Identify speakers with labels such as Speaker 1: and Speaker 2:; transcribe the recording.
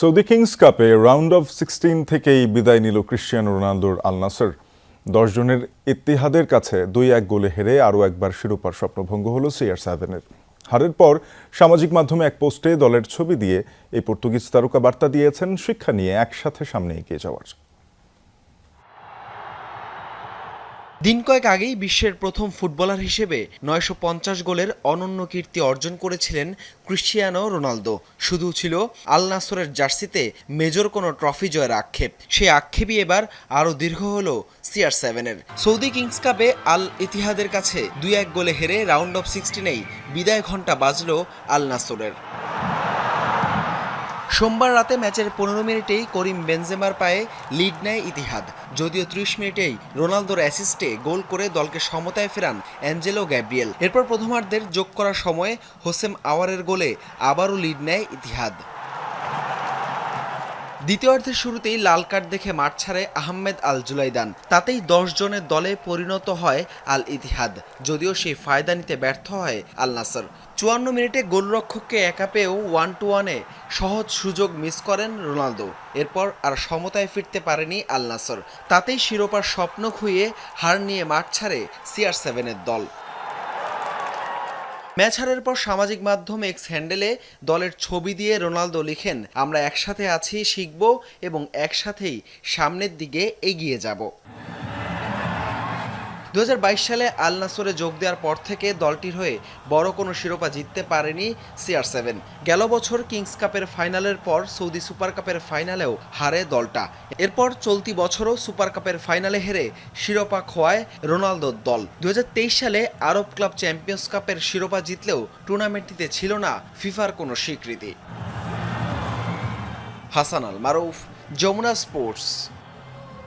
Speaker 1: Saudi Kings কাপে round of sixteen থেকেই বিদায় নিল ক্রিশ্চিয়ান রোনালদোর আলনাসের দশজনের ইতিহাদের কাছে দুই এক গোলে হেরে আরও একবার শিরোপার স্বপ্নভঙ্গ হল সিআর সেভেনের। হারের পর সামাজিক মাধ্যমে এক পোস্টে দলের ছবি দিয়ে এই পর্তুগিজ তারকা বার্তা দিয়েছেন, শিক্ষা নিয়ে একসাথে সামনে এগিয়ে যাওয়ার।
Speaker 2: দিন কয়েক আগেই বিশ্বের প্রথম ফুটবলার হিসেবে নয়শো পঞ্চাশ গোলের অনন্য কীর্তি অর্জন করেছিলেন ক্রিশ্চিয়ানো রোনালদো। শুধু ছিল আল নাসরের জার্সিতে মেজর কোনো ট্রফি জয়ের আক্ষেপ। সেই আক্ষেপই এবার আরও দীর্ঘ হল সিআর সেভেনের। সৌদি কিংস কাপে আল ইতিহাদের কাছে দুই এক গোলে হেরে রাউন্ড অফ সিক্সটিনেই বিদায় ঘণ্টা বাজল আল নাসরের। সোমবার রাতে ম্যাচের পনেরো মিনিটেই করিম বেনজেমার পায়ে লিড নেয় ইতিহাদ। যদিও ত্রিশ মিনিটেই রোনালদোর অ্যাসিস্টে গোল করে দলকে সমতায় ফেরান অ্যাঞ্জেলো গ্যাব্রিয়েল। এরপর প্রথমার্ধের যোগ করার সময়ে হোসেম আওয়ারের গোলে আবারও লিড নেয় ইতিহাদ। দ্বিতীয়ার্ধের শুরুতেই লাল কার্ড দেখে মাঠ ছাড়ে আহমেদ আল জুলাইদান তাতেই দশ জনের দলে পরিণত হয় আল ইতিহাদ যদিও সেই ফায়দা নিতে ব্যর্থ হয় আল নাসর চুয়ান্ন মিনিটে গোলরক্ষককে একা পেয়েও ওয়ান টু ওয়ানে সহজ সুযোগ মিস করেন রোনালদো। এরপর আর সমতায় ফিরতে পারেনি আল নাসর তাতেই শিরোপার স্বপ্ন খুইয়ে হার নিয়ে মাঠ ছাড়ে সিআর সেভেনের দল। ম্যাচ হারের পর সামাজিক মাধ্যম এক্স হ্যান্ডেলে দলের ছবি দিয়ে রোনালদো লিখেন, আমরা একসাথে আছি, শিখব এবং একসাথেই সামনের দিকে এগিয়ে যাব। দু হাজার বাইশ সালে আল নাসরে যোগ দেওয়ার পর থেকে দলটির হয়ে বড় কোনো শিরোপা জিততে পারেনি সিআর সেভেন। গেল বছর কিংস কাপের ফাইনালের পর সৌদি সুপার কাপের ফাইনালেও হারে দলটা। এরপর চলতি বছরও সুপার কাপের ফাইনালে হেরে শিরোপা খোয়ায় রোনালদোর দল। দু হাজার তেইশ সালে আরব ক্লাব চ্যাম্পিয়ন্স কাপের শিরোপা জিতলেও টুর্নামেন্টটিতে ছিল না ফিফার কোনো স্বীকৃতি। হাসান আল মারুফ যমুনা স্পোর্টস।